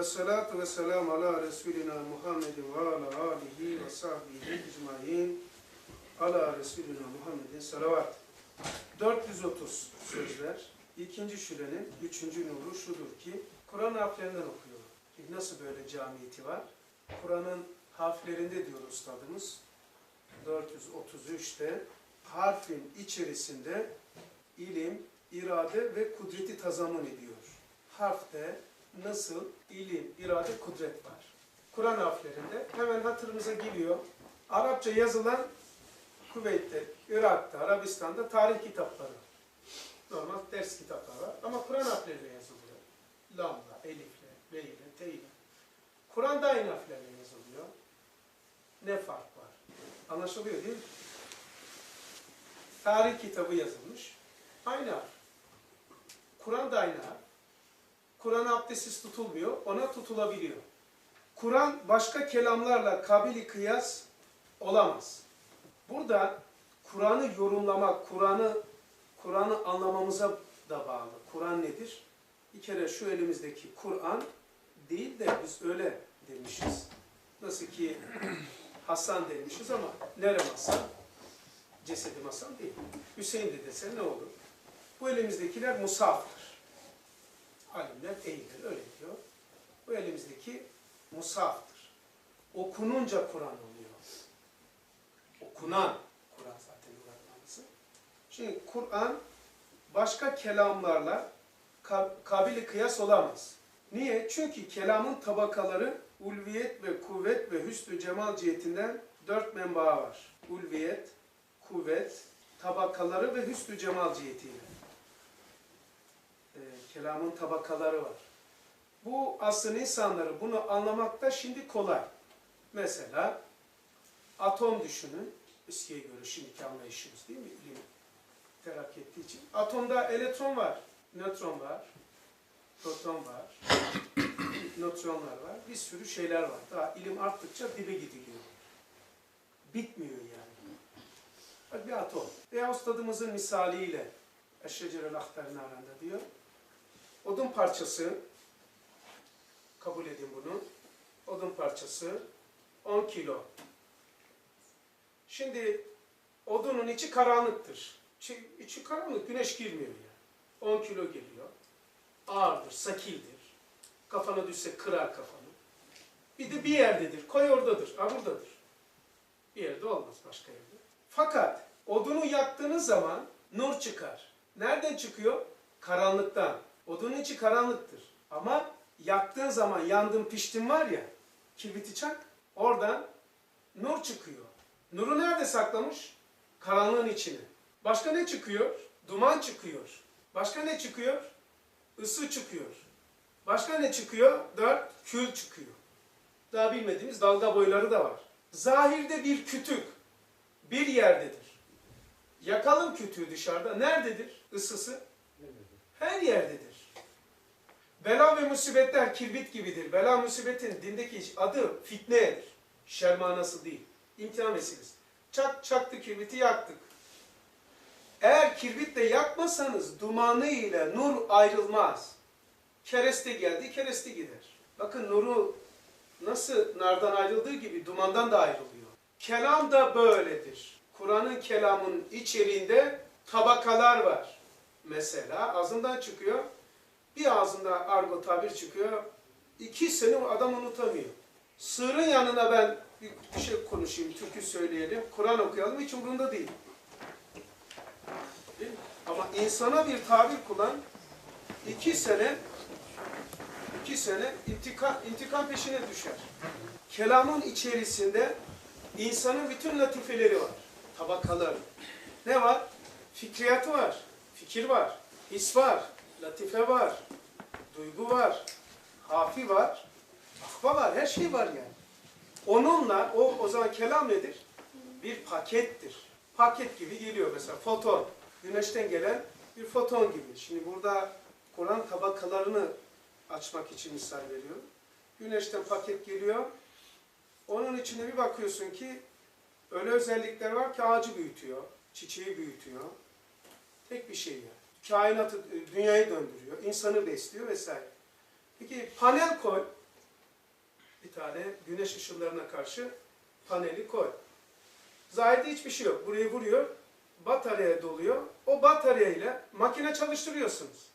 Esselatu ve selamu ala Resulina Muhammedin ve ala alihi ve sahbihi ecmain. Ala Resulina Muhammedin salavat. 430 sözler. İkinci şurenin üçüncü nuru şudur ki, Kur'an harflerinden okuyor. Nasıl böyle camiyeti var? Kur'an'ın harflerinde diyor ustadımız, 433'te harfin içerisinde ilim, irade ve kudreti tazamun ediyor. Harfte nasıl ilim, irade, kudret var. Kur'an harflerinde hemen hatırımıza geliyor. Arapça yazılan Kuveyt'te, Irak'ta, Arabistan'da tarih kitapları. Normal ders kitapları var. Ama Kur'an harfleriyle yazılıyor. Lamla, elifle, beyle, teyle. Kur'an'da aynı harflerle yazılıyor. Ne fark var? Anlaşılıyor değil mi? Tarih kitabı yazılmış. Aynı harf. Kur'an da aynı harf. Kur'an abdestsiz tutulmuyor, ona tutulabiliyor. Kur'an başka kelamlarla kabili kıyas olamaz. Burada Kur'an'ı yorumlamak, Kur'an'ı Kur'an'ı anlamamıza da bağlı. Kur'an nedir? Bir kere şu elimizdeki Kur'an değil de biz öyle demişiz. Nasıl ki Hasan demişiz ama nere Hasan? Cesedim Hasan değil. Hüseyin de dese ne olur? Bu elimizdekiler musaftır. Alimler eğilir, öyle diyor. Bu elimizdeki musaftır. Okununca Kur'an oluyor. Okunan Kur'an zaten Kur'an Şimdi Kur'an başka kelamlarla ka- kabili kıyas olamaz. Niye? Çünkü kelamın tabakaları ulviyet ve kuvvet ve hüsnü cemal cihetinden dört menbaa var. Ulviyet, kuvvet, tabakaları ve hüsnü cemal cihetiyle. Kelamın tabakaları var. Bu asrın insanları bunu anlamakta şimdi kolay. Mesela atom düşünün. Eskiye göre şimdiki anlayışımız değil mi? İlim terakki ettiği için. Atomda elektron var, nötron var, proton var, nötronlar var. Bir sürü şeyler var. Daha ilim arttıkça dibe gidiliyor. Bitmiyor yani. Bak bir atom. Veya ustadımızın misaliyle Eşşecerel Ahtar'ın aranda diyor. Odun parçası, kabul edin bunu. Odun parçası 10 kilo. Şimdi odunun içi karanlıktır. İçi, karanlık, güneş girmiyor yani. 10 kilo geliyor. Ağırdır, sakildir. Kafana düşse kırar kafanı. Bir de bir yerdedir. Koy oradadır. Ha buradadır. Bir yerde olmaz başka yerde. Fakat odunu yaktığınız zaman nur çıkar. Nereden çıkıyor? Karanlıktan. Odunun içi karanlıktır. Ama yaktığın zaman yandın piştin var ya, kibriti çak, oradan nur çıkıyor. Nuru nerede saklamış? Karanlığın içine. Başka ne çıkıyor? Duman çıkıyor. Başka ne çıkıyor? Isı çıkıyor. Başka ne çıkıyor? Dört, kül çıkıyor. Daha bilmediğimiz dalga boyları da var. Zahirde bir kütük bir yerdedir. Yakalım kütüğü dışarıda. Nerededir ısısı? Her yerdedir. Bela ve musibetler kirbit gibidir. Bela musibetin dindeki adı fitnedir. Şer manası değil. İmtihan vesilesi. Çak çaktı kirbiti yaktık. Eğer kirbitle yakmasanız dumanı ile nur ayrılmaz. Kereste geldi, kereste gider. Bakın nuru nasıl nardan ayrıldığı gibi dumandan da ayrılıyor. Kelam da böyledir. Kur'an'ın kelamının içeriğinde tabakalar var. Mesela ağzından çıkıyor, bir ağzında argo tabir çıkıyor, iki sene adam unutamıyor. Sığırın yanına ben bir şey konuşayım, türkü söyleyelim, Kur'an okuyalım, hiç umurunda değil. Değil? Ama insana bir tabir kullan, iki sene, iki sene intikam, intikam peşine düşer. Kelamın içerisinde insanın bütün latifeleri var, tabakaları. Ne var? Fikriyatı var, fikir var, his var, latife var, duygu var, hafi var, akba var, her şey var yani. Onunla, o, o zaman kelam nedir? Bir pakettir. Paket gibi geliyor mesela foton. Güneşten gelen bir foton gibi. Şimdi burada Kur'an tabakalarını açmak için misal veriyorum. Güneşten paket geliyor. Onun içine bir bakıyorsun ki öyle özellikler var ki ağacı büyütüyor, çiçeği büyütüyor. Tek bir şey yani. Kainatı, dünyayı döndürüyor, insanı besliyor vesaire. Peki panel koy, Bir tane güneş ışınlarına karşı paneli koy. Zahirde hiçbir şey yok. Burayı vuruyor, bataryaya doluyor. O bataryayla makine çalıştırıyorsunuz.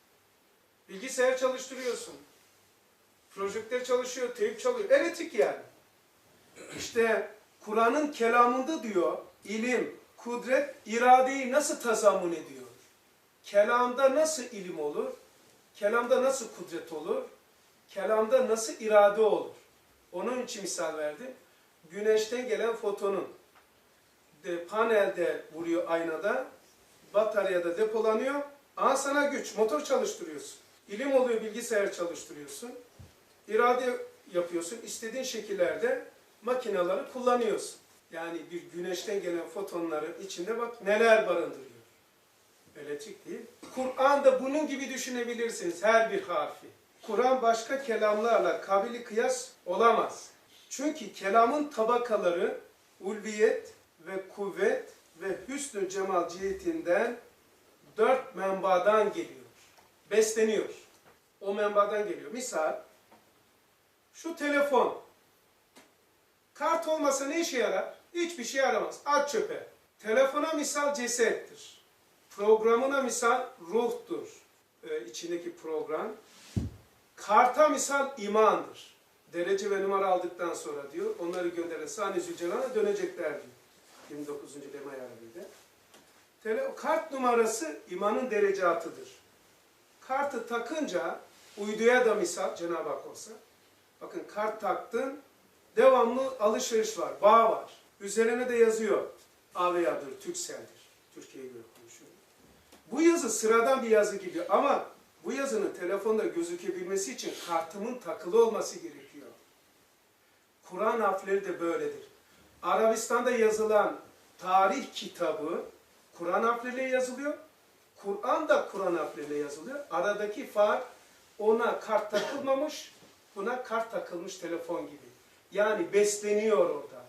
Bilgisayar çalıştırıyorsun. Projektör çalışıyor, teyip çalışıyor. Elektrik yani. İşte Kur'an'ın kelamında diyor, ilim, kudret, iradeyi nasıl tazamun ediyor? Kelamda nasıl ilim olur? Kelamda nasıl kudret olur? Kelamda nasıl irade olur? Onun için misal verdim. Güneşten gelen fotonun de, panelde vuruyor aynada, bataryada depolanıyor. Aha sana güç, motor çalıştırıyorsun. İlim oluyor, bilgisayar çalıştırıyorsun. İrade yapıyorsun. istediğin şekillerde makineleri kullanıyorsun. Yani bir güneşten gelen fotonların içinde bak neler barındırıyor. Elektrik değil. Kur'an'da bunun gibi düşünebilirsiniz her bir harfi. Kur'an başka kelamlarla kabili kıyas olamaz. Çünkü kelamın tabakaları ulviyet ve kuvvet ve hüsnü cemal cihetinden dört menbadan geliyor. Besleniyor. O menbadan geliyor. Misal şu telefon kart olmasa ne işe yarar? Hiçbir şey yaramaz. At çöpe. Telefona misal cesettir. Programına misal ruhtur. Ee, içindeki program. Karta misal imandır. Derece ve numara aldıktan sonra diyor, onları gönderen Sani Zülcelal'a dönecekler diyor. 29. Lema Arabi'de. Tele, kart numarası imanın derecatıdır. Kartı takınca, uyduya da misal Cenab-ı Hak olsa, bakın kart taktın, devamlı alışveriş var, bağ var. Üzerine de yazıyor, AVYA'dır, Türksel'dir. Konuşuyorum. Bu yazı sıradan bir yazı gibi ama bu yazının telefonda gözükebilmesi için kartımın takılı olması gerekiyor. Kur'an harfleri de böyledir. Arabistan'da yazılan tarih kitabı Kur'an harfleriyle yazılıyor. Kur'an da Kur'an harfleriyle yazılıyor. Aradaki fark ona kart takılmamış, buna kart takılmış telefon gibi. Yani besleniyor orada.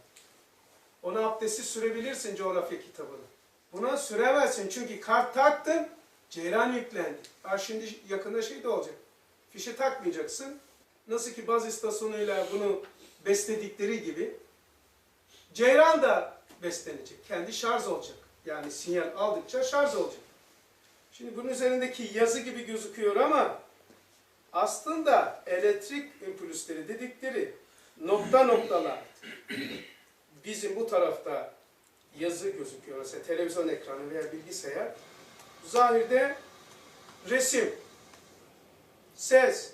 Ona abdesti sürebilirsin coğrafya kitabını. Buna süremezsin çünkü kart taktın, ceyran yüklendi. Ha şimdi yakında şey de olacak. Fişe takmayacaksın. Nasıl ki baz istasyonuyla bunu besledikleri gibi ceyran da beslenecek. Kendi şarj olacak. Yani sinyal aldıkça şarj olacak. Şimdi bunun üzerindeki yazı gibi gözüküyor ama aslında elektrik impulsleri dedikleri nokta noktalar. Bizim bu tarafta yazı gözüküyor. Mesela televizyon ekranı veya bilgisayar. Zahirde resim, ses.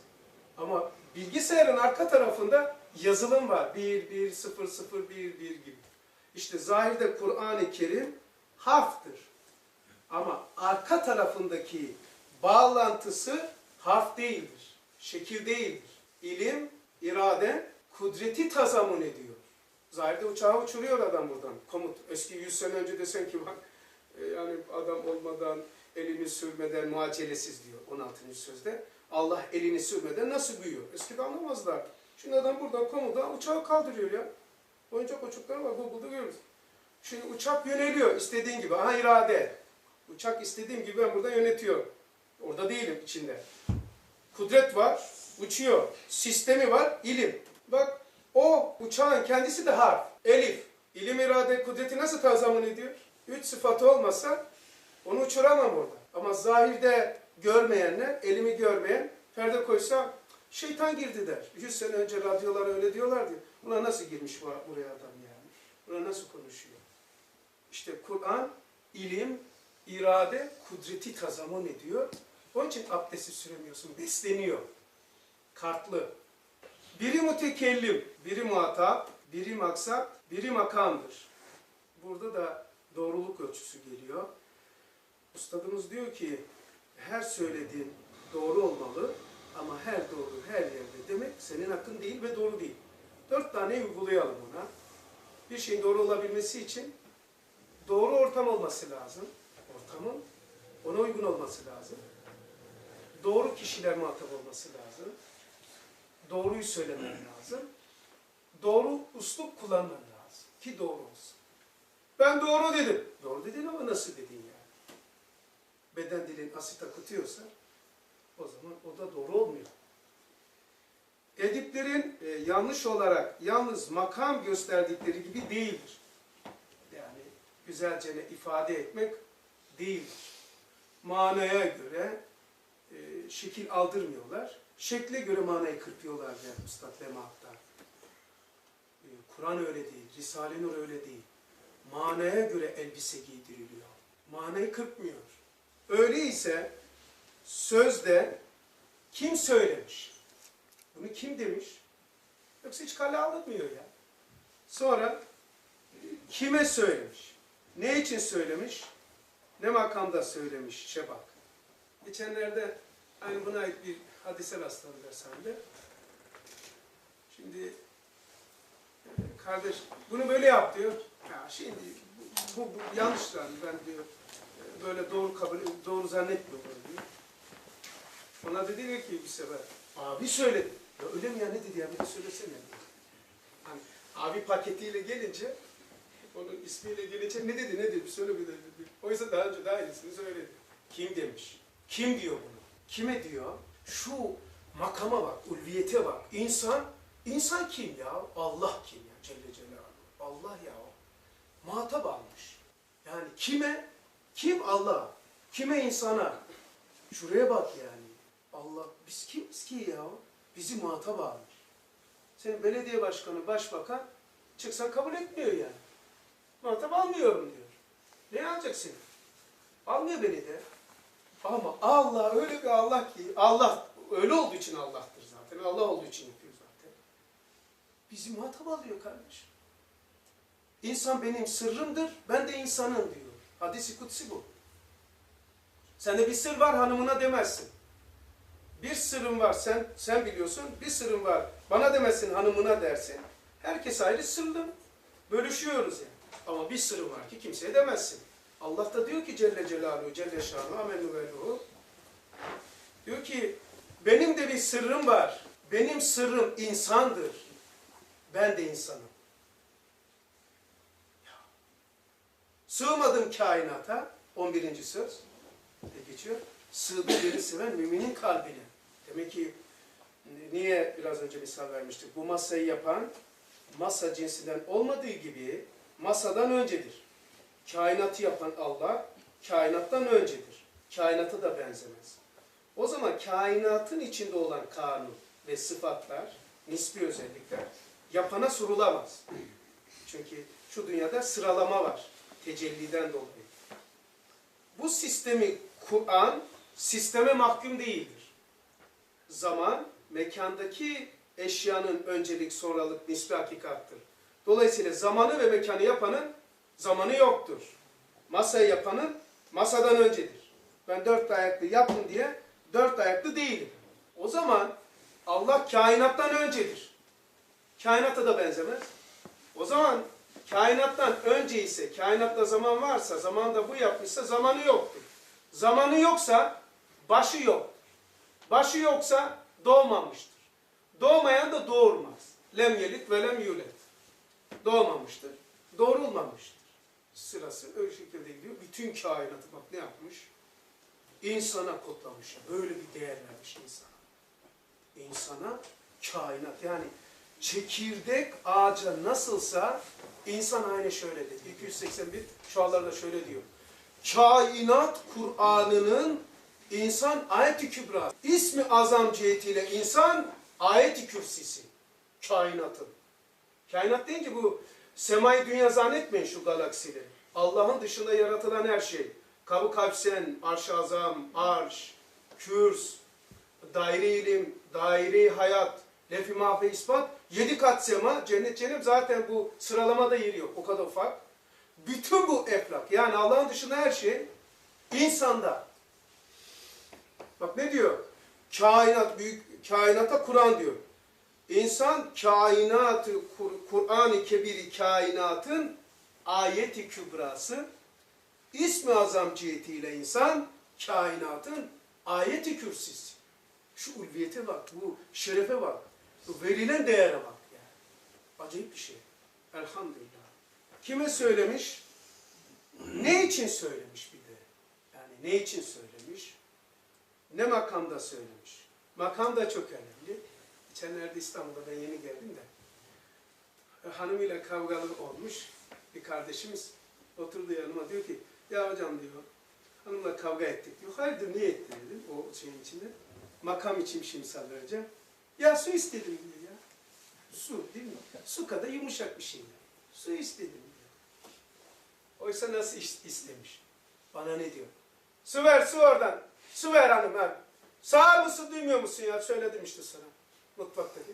Ama bilgisayarın arka tarafında yazılım var. 1, 1, 0, 0, 1, 1 gibi. İşte zahirde Kur'an-ı Kerim harftır. Ama arka tarafındaki bağlantısı harf değildir. Şekil değildir. İlim, irade, kudreti tazamun ediyor. Zahirde uçağı uçuruyor adam buradan. Komut. Eski 100 sene önce desen ki bak e, yani adam olmadan, elini sürmeden muacelesiz diyor 16. sözde. Allah elini sürmeden nasıl büyüyor? Eskiden anlamazlar. Şimdi adam buradan komuda uçağı kaldırıyor ya. Oyuncak uçaklar var Google'da görürüz. Şimdi uçak yöneliyor istediğin gibi. Aha irade. Uçak istediğim gibi ben burada yönetiyorum. Orada değilim içinde. Kudret var, uçuyor. Sistemi var, ilim. Bak o uçağın kendisi de harf. Elif. İlim, irade, kudreti nasıl tazamun ediyor? Üç sıfatı olmasa onu uçuramam orada. Ama zahirde görmeyenler, elimi görmeyen perde koysa şeytan girdi der. Yüz sene önce radyolar öyle diyorlardı. Buna nasıl girmiş bu- buraya adam yani? Buna nasıl konuşuyor? İşte Kur'an ilim, irade, kudreti tazamun ediyor. Onun için abdesti süremiyorsun, besleniyor. Kartlı. Biri mütekellim, biri muhatap, biri maksat, biri makamdır. Burada da doğruluk ölçüsü geliyor. Ustadımız diyor ki, her söylediğin doğru olmalı ama her doğru her yerde demek senin hakkın değil ve doğru değil. Dört tane uygulayalım ona. Bir şeyin doğru olabilmesi için doğru ortam olması lazım. Ortamın ona uygun olması lazım. Doğru kişiler muhatap olması lazım. Doğruyu söylemen lazım. Doğru uslup kullanman lazım. Ki doğru olsun. Ben doğru dedim. Doğru dedin ama nasıl dedin yani? Beden dilin asit akıtıyorsa o zaman o da doğru olmuyor. Ediplerin e, yanlış olarak yalnız makam gösterdikleri gibi değildir. Yani güzelce ifade etmek değildir. Manaya göre e, şekil aldırmıyorlar. Şekle göre manayı kırpıyorlar der Üstad Lemaat'ta. E, Kur'an öyle değil, Risale-i Nur öyle değil. Manaya göre elbise giydiriliyor. Manayı kırpmıyor. Öyleyse sözde kim söylemiş? Bunu kim demiş? Yoksa hiç kale alınmıyor ya. Sonra kime söylemiş? Ne için söylemiş? Ne makamda söylemiş Şebak? Geçenlerde aynı buna ait bir hadise rastladım dershanede. Şimdi e, kardeş bunu böyle yap diyor. Ya şimdi bu, bu, bu yanlış yani ben diyor e, böyle doğru kabul doğru zannetmiyorum diyor. Ona dedi diyor ki bir sefer abi söyledi. Ya öyle mi ya ne dedi ya bir de söylesene. Hani abi paketiyle gelince onun ismiyle gelince ne dedi ne dedi söyle bir de dedi. Oysa daha önce daha iyisini söyledi. Kim demiş? Kim diyor bunu? Kime diyor? Şu makama bak, ulviyete bak. İnsan, insan kim ya? Allah kim ya Celle Celaluhu? Allah ya o. Muhatap almış. Yani kime? Kim Allah? Kime insana? Şuraya bak yani. Allah, biz kimiz ki ya? Bizi muhatap almış. Senin belediye başkanı, başbakan çıksan kabul etmiyor yani. Muhatap almıyorum diyor. Ne alacaksın? Almıyor beni de. Ama Allah öyle bir Allah ki, Allah öyle olduğu için Allah'tır zaten. Allah olduğu için yapıyor zaten. Bizi muhatap alıyor kardeşim. İnsan benim sırrımdır, ben de insanım diyor. Hadisi kutsi bu. Sende bir sır var hanımına demezsin. Bir sırrım var sen sen biliyorsun. Bir sırrım var. Bana demezsin hanımına dersin. Herkes ayrı sırlı. Bölüşüyoruz yani. Ama bir sırrım var ki kimseye demezsin. Allah da diyor ki Celle Celaluhu, Celle Şanu, Amenü Veluhu. Diyor ki benim de bir sırrım var. Benim sırrım insandır. Ben de insanım. Sığmadım kainata. 11. söz. De geçiyor. Sığdı seven müminin kalbine. Demek ki niye biraz önce misal vermiştik? Bu masayı yapan masa cinsinden olmadığı gibi masadan öncedir. Kainatı yapan Allah kainattan öncedir. Kainata da benzemez. O zaman kainatın içinde olan kanun ve sıfatlar, nispi özellikler yapana sorulamaz. Çünkü şu dünyada sıralama var. Tecelliden dolayı. Bu sistemi Kur'an sisteme mahkum değildir. Zaman, mekandaki eşyanın öncelik, sonralık, nispi hakikattır. Dolayısıyla zamanı ve mekanı yapanın zamanı yoktur. Masayı yapanın masadan öncedir. Ben dört ayaklı yaptım diye dört ayaklı değilim. O zaman Allah kainattan öncedir. Kainata da benzemez. O zaman kainattan önce ise, kainatta zaman varsa, zamanda bu yapmışsa zamanı yoktur. Zamanı yoksa başı yok. Başı yoksa doğmamıştır. Doğmayan da doğurmaz. Lem yelit ve lem yulet. Doğmamıştır. Doğrulmamıştır. Sırası öyle şekilde gidiyor. Bütün kainatı bak ne yapmış? İnsana kodlamış. Böyle bir değer vermiş insana. İnsana kainat yani çekirdek ağaca nasılsa insan aynı şöyle dedi. 281 şualarda şöyle diyor. Kainat Kur'an'ının insan ayet-i kübra. İsmi azam cihetiyle insan ayet-i kürsisi. Kainatın. Kainat deyince bu semayı dünya zannetmeyin şu galaksileri. Allah'ın dışında yaratılan her şey. Kabı kavsen, arş-ı azam, arş, kürs, daire ilim, daire hayat, lef-i ispat, yedi kat sema, cennet cennet zaten bu sıralamada yeri yok. O kadar ufak. Bütün bu eflak, yani Allah'ın dışında her şey insanda. Bak ne diyor? Kainat, büyük kainata Kur'an diyor. İnsan kainatı, Kur- Kur'an-ı Kebiri kainatın ayeti kübrası, İsmi azam cihetiyle insan kainatın ayeti kürsisi. Şu ulviyete bak, bu şerefe bak, bu verilen değere bak yani. Acayip bir şey. Elhamdülillah. Kime söylemiş? Ne için söylemiş bir de? Yani ne için söylemiş? Ne makamda söylemiş? Makam da çok önemli. Geçenlerde İstanbul'da ben yeni geldim de e, hanımıyla kavgalı olmuş bir kardeşimiz oturdu yanıma diyor ki ya hocam diyor hanımla kavga ettik diyor. Hayırdır niye ettin dedim o şeyin içinde. Makam için misal vereceğim. Ya su istedim diyor ya. Su değil mi? Su kadar yumuşak bir şey. Su istedim diyor. Oysa nasıl is- istemiş? Bana ne diyor? Su ver su oradan. Su ver hanım ver. Sağır mısın duymuyor musun ya? Söyledim işte sana. Mutfaktaki.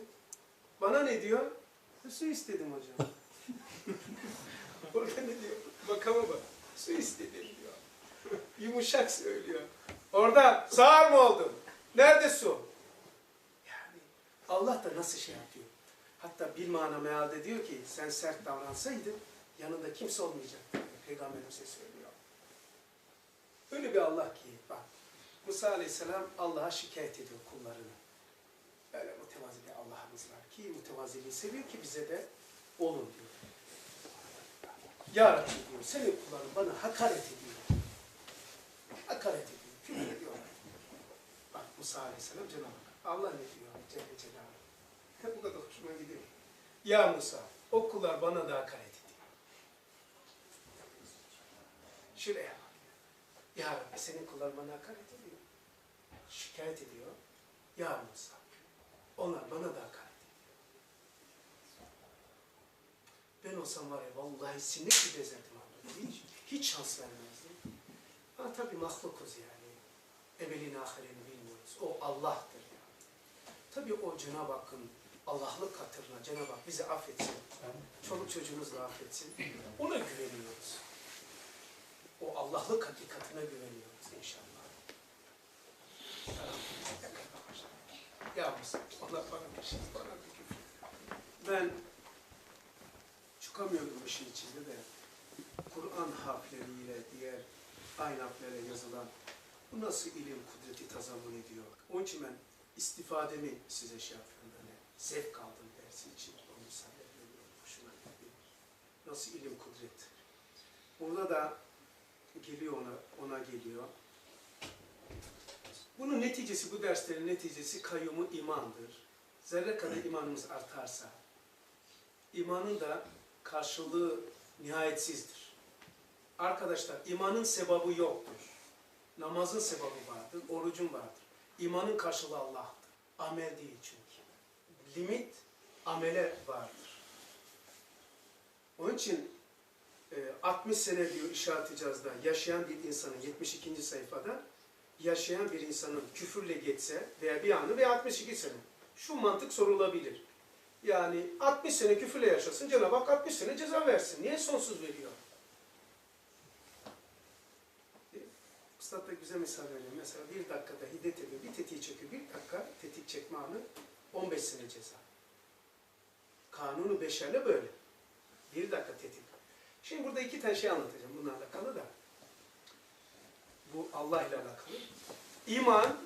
Bana ne diyor? "E, Su istedim hocam. Orada ne diyor? Bakama bak. Su istedim diyor. Yumuşak söylüyor. Orada sağır mı oldun? Nerede su? Yani Allah da nasıl şey yapıyor? Hatta bir mana mealde diyor ki sen sert davransaydın yanında kimse olmayacaktı. Peygamberimize söylüyor. Öyle bir Allah ki bak. Musa Aleyhisselam Allah'a şikayet ediyor kullarını. Öyle mütevazi bir Allah'ımız var ki mütevaziliği seviyor ki bize de olun diyor. Ya Rabbi diyor, senin kulların bana hakaret ediyor. Hakaret ediyor, küfür ediyorlar. Bak Musa Aleyhisselam Cenab-ı Hak. Allah ne diyor Celle Celaluhu. Bu kadar hoşuma gidiyor. Ya Musa, o kullar bana da hakaret ediyor. Şuraya bak. Ya Rabbi senin kullar bana hakaret ediyor. Şikayet ediyor. Ya Musa, onlar bana da hakaret ediyor. Ben olsam var ya vallahi sinek gibi ezerdim abi. Hiç, hiç şans vermezdim. Ama tabii mahlukuz yani. Evelini ahirini bilmiyoruz. O Allah'tır yani. Tabii o Cenab-ı Hakk'ın Allah'lık hatırına Cenab-ı Hak bizi affetsin. Çoluk çocuğumuzu da affetsin. Ona güveniyoruz. O Allah'lık hakikatine güveniyoruz inşallah. Ya Musa, Allah bana bir şey, bana bir küfür. Ben çıkamıyordum işin içinde de Kur'an harfleriyle diğer aynı harflerle yazılan bu nasıl ilim kudreti tazammun ediyor? Onun için ben istifademi size şey yapıyorum böyle zevk aldım dersi için onu misafir ediyorum. Hoşuma. Nasıl ilim kudret? Burada da geliyor ona, ona geliyor. Bunun neticesi, bu derslerin neticesi kayyumu imandır. Zerre kadar imanımız artarsa, imanın da karşılığı nihayetsizdir. Arkadaşlar, imanın sebabı yoktur. Namazın sebabı vardır, orucun vardır. İmanın karşılığı Allah'tır. Amel değil çünkü. Limit amele vardır. Onun için e, 60 sene diyor işaret icazda yaşayan bir insanın 72. sayfada yaşayan bir insanın küfürle geçse veya bir anı veya 62 sene. Şu mantık sorulabilir. Yani 60 sene küfürle yaşasın Cenab-ı Hak 60 sene ceza versin. Niye sonsuz veriyor? Üstad da güzel misal veriyor. Mesela bir dakikada hiddet ediyor, bir tetiği çekiyor. Bir dakika tetik çekme anı 15 sene ceza. Kanunu beşerle böyle. Bir dakika tetik. Şimdi burada iki tane şey anlatacağım bununla alakalı da. Bu Allah ile alakalı. İman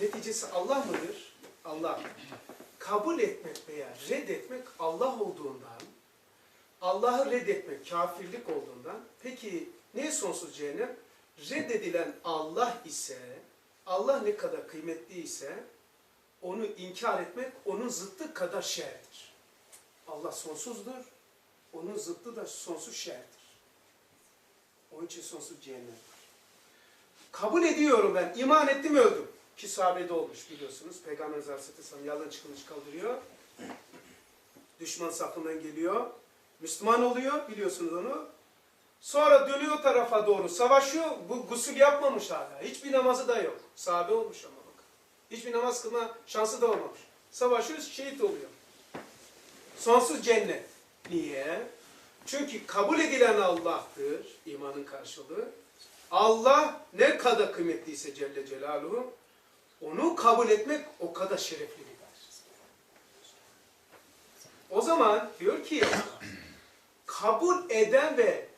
neticesi Allah mıdır? Allah. Kabul etmek veya reddetmek Allah olduğundan, Allah'ı reddetmek kafirlik olduğundan, peki ne sonsuz cehennem? Reddedilen Allah ise, Allah ne kadar kıymetli ise, onu inkar etmek onun zıttı kadar şerdir. Allah sonsuzdur, onun zıttı da sonsuz şerdir. Onun için sonsuz cehennem. Kabul ediyorum ben, iman ettim öldüm. Ki sahabede olmuş biliyorsunuz. Peygamberimiz Aleyhisselam yalın kılıç kaldırıyor. Düşman safından geliyor. Müslüman oluyor, biliyorsunuz onu. Sonra dönüyor tarafa doğru, savaşıyor. Bu gusül yapmamış hala. Hiçbir namazı da yok. Sahabe olmuş ama bak. Hiçbir namaz kılma şansı da olmamış. Savaşıyor, şehit oluyor. Sonsuz cennet. Niye? Çünkü kabul edilen Allah'tır, imanın karşılığı. Allah ne kadar kıymetliyse Celle Celaluhu, onu kabul etmek o kadar şerefli bir ders. O zaman diyor ki kabul eden ve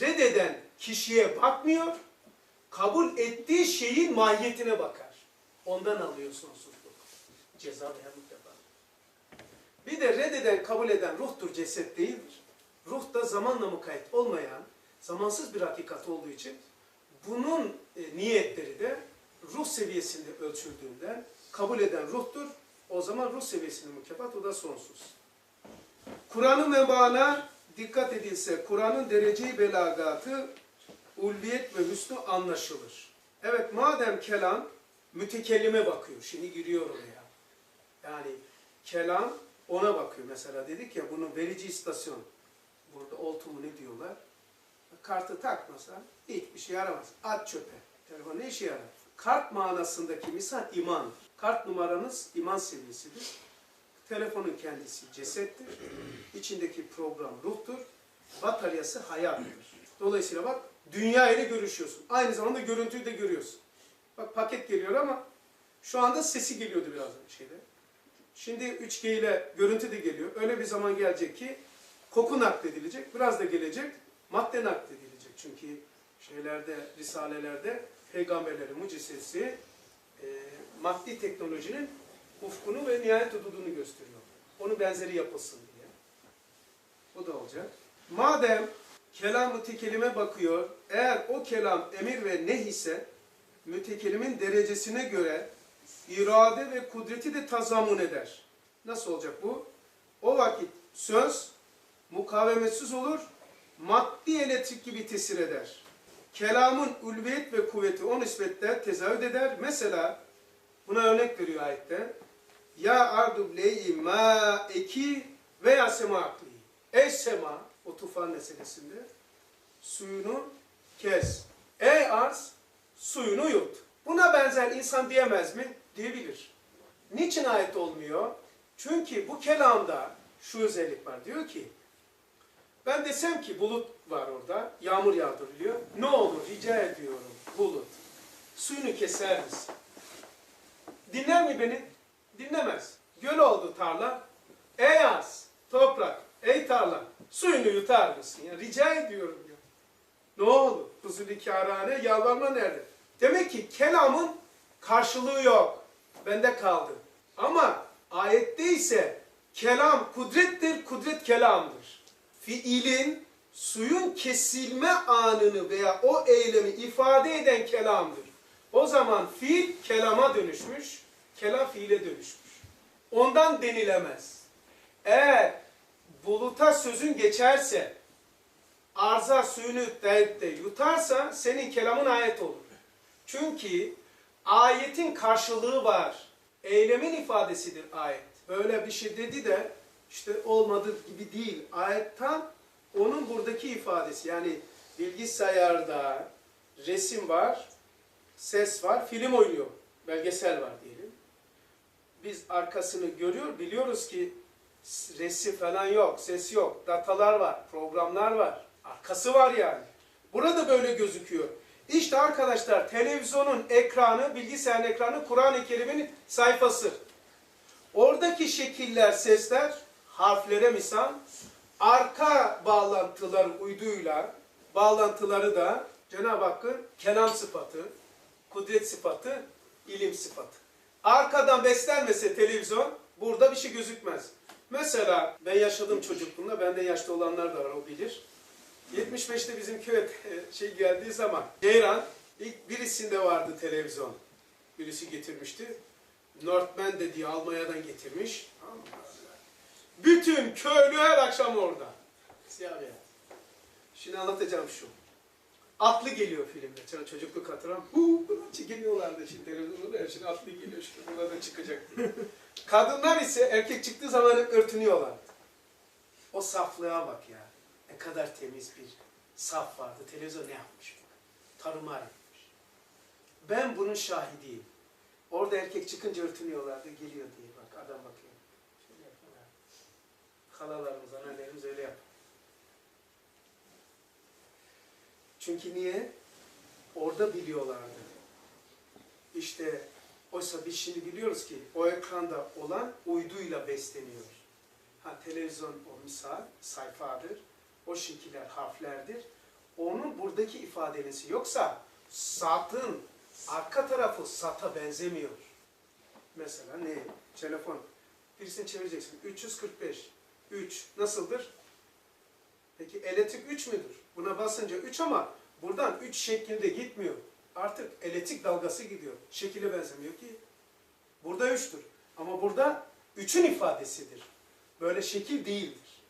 reddeden kişiye bakmıyor, kabul ettiği şeyin mahiyetine bakar. Ondan alıyor sonsuzluk. Ceza veya mükafat. Bir de reddeden, kabul eden ruhtur, ceset değildir. Ruh da zamanla mukayyet olmayan, zamansız bir hakikat olduğu için bunun e, niyetleri de ruh seviyesinde ölçüldüğünden kabul eden ruhtur, O zaman ruh seviyesinde mükafat, o da sonsuz. Kur'an'ın mebana dikkat edilse, Kur'an'ın dereceyi belagatı, ulviyet ve hüsnü anlaşılır. Evet, madem kelam mütekellime bakıyor, şimdi giriyor oraya. Yani kelam ona bakıyor. Mesela dedik ya bunun verici istasyon. Burada oltu mu ne diyorlar? Kartı takmasa hiçbir şey yaramaz. At çöpe. Telefon ne işe yarar? Kart manasındaki misal iman. Kart numaranız iman seviyesidir. Telefonun kendisi cesettir. İçindeki program ruhtur. Bataryası hayattır. Dolayısıyla bak dünya ile görüşüyorsun. Aynı zamanda görüntüyü de görüyorsun. Bak paket geliyor ama şu anda sesi geliyordu biraz şeyde. Şimdi 3G ile görüntü de geliyor. Öyle bir zaman gelecek ki koku nakledilecek. Biraz da gelecek madde nakledilecek. Çünkü şeylerde, risalelerde peygamberlerin mucizesi e, maddi teknolojinin ufkunu ve nihayet hududunu gösteriyor. Onun benzeri yapılsın diye. Bu da olacak. Madem kelam mütekelime bakıyor, eğer o kelam emir ve neh ise mütekelimin derecesine göre irade ve kudreti de tazamun eder. Nasıl olacak bu? O vakit söz mukavemetsiz olur, maddi elektrik gibi tesir eder. Kelamın ulviyet ve kuvveti o nispetle tezahüt eder. Mesela buna örnek veriyor ayette. Ya ardu leyi ma eki veya sema akli. Ey sema o tufan meselesinde suyunu kes. Ey arz suyunu yut. Buna benzer insan diyemez mi? Diyebilir. Niçin ayet olmuyor? Çünkü bu kelamda şu özellik var. Diyor ki ben desem ki bulut var orada, yağmur yağdırılıyor. Ne olur rica ediyorum bulut. Suyunu keser misin? Dinler mi beni? Dinlemez. Göl oldu tarla. Ey az, toprak, ey tarla, suyunu yutar mısın? Ya, rica ediyorum ya. Ne olur? Huzur-i kârane, yalvarma nerede? Demek ki kelamın karşılığı yok. Bende kaldı. Ama ayette ise kelam kudrettir, kudret kelamdır. Fiilin suyun kesilme anını veya o eylemi ifade eden kelamdır. O zaman fiil kelama dönüşmüş, kelam fiile dönüşmüş. Ondan denilemez. Eğer buluta sözün geçerse, arza suyunu deyip de yutarsa senin kelamın ayet olur. Çünkü ayetin karşılığı var. Eylemin ifadesidir ayet. Böyle bir şey dedi de işte olmadı gibi değil. Ayet tam onun buradaki ifadesi. Yani bilgisayarda resim var, ses var, film oynuyor, belgesel var diyelim. Biz arkasını görüyor, biliyoruz ki resim falan yok, ses yok, datalar var, programlar var. Arkası var yani. Burada böyle gözüküyor. İşte arkadaşlar televizyonun ekranı, bilgisayarın ekranı Kur'an-ı Kerim'in sayfası. Oradaki şekiller, sesler harflere misal, arka bağlantıları uyduyla, bağlantıları da Cenab-ı Hakk'ın kelam sıfatı, kudret sıfatı, ilim sıfatı. Arkadan beslenmese televizyon, burada bir şey gözükmez. Mesela ben yaşadım çocukluğumda, benden yaşlı olanlar da var, o bilir. 75'te bizim köye e, şey geldiği zaman Ceyran ilk birisinde vardı televizyon. Birisi getirmişti. Northman de diye Almanya'dan getirmiş. Bütün köylü her akşam orada. Siyah beyaz. Şimdi anlatacağım şu. Atlı geliyor filmde. Ço- Çocukluk hatırlam. Hu, buna çekiliyorlardı şimdi televizyonda. Her şey atlı geliyor işte burada çıkacak. Kadınlar ise erkek çıktığı zaman hep örtünüyorlardı. O saflığa bak ya. Ne kadar temiz bir saf vardı. Televizyon ne yapmış? Tarumar etmiş. Ben bunun şahidiyim. Orada erkek çıkınca örtünüyorlardı. Geliyor diye bak adam bakıyor. Şöyle yapıyorlar. Halalarımız, annelerimiz öyle yap. Çünkü niye? Orada biliyorlardı. İşte oysa biz şimdi biliyoruz ki o ekranda olan uyduyla besleniyor. Ha televizyon o misal sayfadır. O şekiller harflerdir. Onun buradaki ifadelesi yoksa satın arka tarafı sata benzemiyor. Mesela ne? Telefon. Birisini çevireceksin. 345. 3 nasıldır? Peki elektrik 3 müdür? Buna basınca 3 ama buradan 3 şeklinde gitmiyor. Artık elektrik dalgası gidiyor. Şekile benzemiyor ki. Burada 3'tür. Ama burada üçün ifadesidir. Böyle şekil değildir.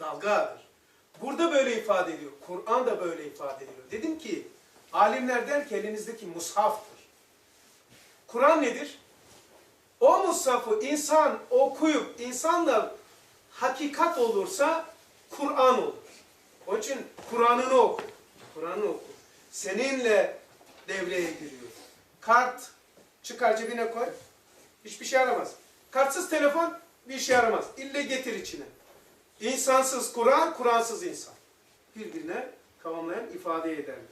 Dalgadır. Burada böyle ifade ediyor. Kur'an da böyle ifade ediyor. Dedim ki alimler der ki elinizdeki mushaftır. Kur'an nedir? O mushafı insan okuyup insanla hakikat olursa Kur'an olur. Onun için Kur'an'ını oku. Kur'an'ını oku. Seninle devreye giriyor. Kart çıkar cebine koy. Hiçbir şey yaramaz. Kartsız telefon bir işe yaramaz. İlle getir içine. İnsansız Kur'an, Kur'ansız insan. Birbirine tamamlayan ifade ederler.